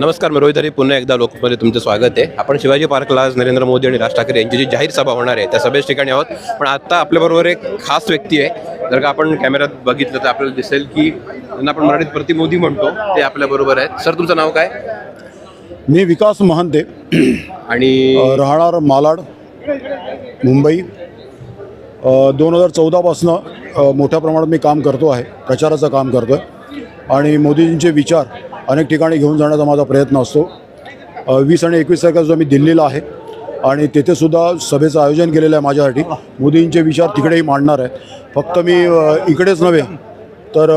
नमस्कार मी रोहित हरी. पुन्हा एकदा लोकमध्ये तुमचं स्वागत आहे. आपण शिवाजी पार्कला आज नरेंद्र मोदी आणि राज ठाकरे यांची जी जाहीर सभा होणार आहे त्या सभेच्या ठिकाणी आहोत. पण आता आपल्याबरोबर एक खास व्यक्ती आहे. जर का आपण कॅमेऱ्यात बघितलं तर आपल्याला दिसेल की त्यांना आपण मराठीत प्रतिमोदी म्हणतो ते आपल्याबरोबर आहेत. सर तुमचं नाव काय? मी विकास महंते आणि राहणार मालाड मुंबई. दोन हजार चौदापासनं मोठ्या प्रमाणात मी काम करतो आहे. प्रचाराचं काम करतो आहे आणि मोदीजींचे विचार अनेक ठिकाणी घेऊन जाण्याचा माझा प्रयत्न असतो. वीस आणि एकवीस तारखेला मी दिल्लीला आहे आणि तेथे सुद्धा सभेचं आयोजन केलेलं आहे माझ्यासाठी. मोदींचे विचार तिकडेही मांडणार आहे. फक्त मी इकडेच नव्हे तर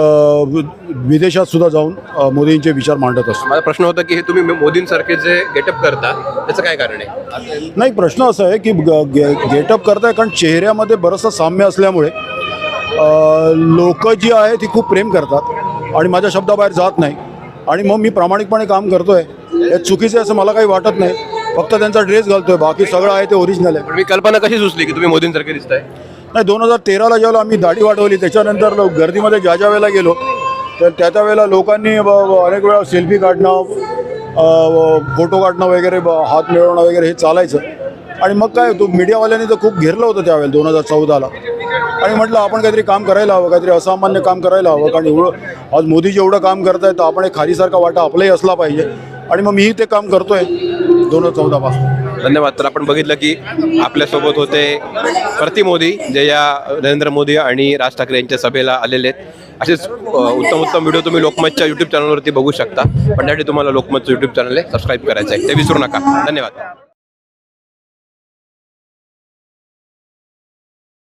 विदेशात सुद्धा जाऊन मोदींचे विचार मांडत असतो. माझा प्रश्न होता की हे तुम्ही मोदींसारखे जे गेटअप करता त्याचं काय कारण आहे? नाही प्रश्न असा आहे की गेटअप करताय कारण चेहऱ्यामध्ये बरंचसं साम्य असल्यामुळे लोक जी आहे ती खूप प्रेम करतात आणि माझ्या शब्दाबाहेर जात नाही. आणि मग मी प्रामाणिकपणे काम करतोय. हे चुकीचं आहे असं मला काही वाटत नाही. फक्त त्यांचा ड्रेस घालतोय. बाकी सगळं आहे ते ओरिजिनल आहे. मी कल्पना कशी सुचली की तुम्ही मोदींसारखे दिसताय? नाही दोन हजार तेराला जेव्हा आम्ही दाढी वाढवली त्याच्यानंतर लो- गर्दीमध्ये ज्या ज्या वेळेला गेलो तर त्या त्या वेळेला लोकांनी ब- ब- अनेक वेळा सेल्फी काढणं फोटो काढणं वगैरे ब- हात मिळवणं वगैरे हे चालायचं. आणि मग काय तो मीडियावाल्यांनी तर खूप घेरलं होतं त्यावेळेला दोन हजार चौदाला. आणि म्हटलं आपण काहीतरी काम करायला हवं काहीतरी असामान्य काम करायला हवं कारण एवढं आज मोदी एवढं काम करतायत तर आपण एक खारीसारखा वाटा आपलाही असला पाहिजे. आणि मग मीही ते काम करतोय दोन हजार चौदापासून धन्यवाद. तर आपण बघितलं की आपल्यासोबत होते प्रति मोदी जे या नरेंद्र मोदी आणि राज ठाकरे यांच्या सभेला आलेले आहेत. असेच उत्तम उत्तम व्हिडिओ तुम्ही लोकमतच्या युट्यूब चॅनलवरती बघू शकता. पण त्यासाठी तुम्हाला लोकमतचं युट्यूब चॅनल सबस्क्राईब करायचं आहे. ते विसरू नका. धन्यवाद.